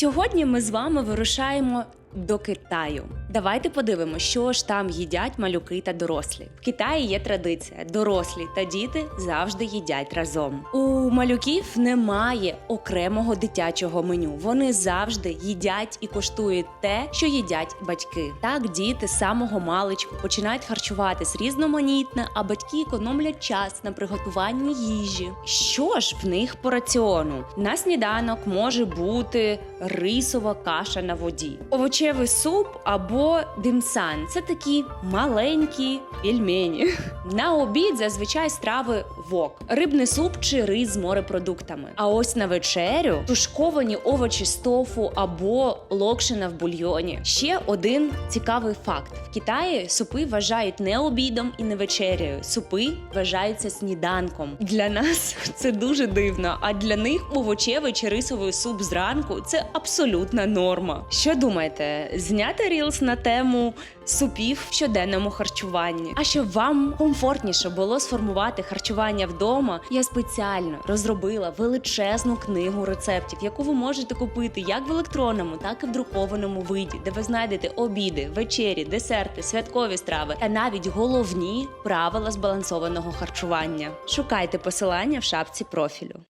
Сьогодні ми з вами вирушаємо до Китаю. Давайте подивимося, що ж там їдять малюки та дорослі. В Китаї є традиція: дорослі та діти завжди їдять разом. У малюків немає окремого дитячого меню. Вони завжди їдять і коштують те, що їдять батьки. Так діти з самого маличку починають харчуватись різноманітно, а батьки економлять час на приготуванні їжі. Що ж в них по раціону? На сніданок може бути рисова каша на воді, овочевий суп або димсан. Це такі маленькі пельмені. На обід зазвичай страви вок, рибний суп чи рис з морепродуктами. А ось на вечерю тушковані овочі з тофу або локшина в бульйоні. Ще один цікавий факт: в Китаї супи вважають не обідом і не вечерею. Супи вважаються сніданком. Для нас це дуже дивно. А для них овочевий чи рисовий суп зранку це абсолютна норма. Що думаєте, зняти рілс на тему супів в щоденному харчуванні? А щоб вам комфортніше було сформувати харчування вдома, я спеціально розробила величезну книгу рецептів, яку ви можете купити як в електронному, так і в друкованому виді, де ви знайдете обіди, вечері, десерти, святкові страви та навіть головні правила збалансованого харчування. Шукайте посилання в шапці профілю.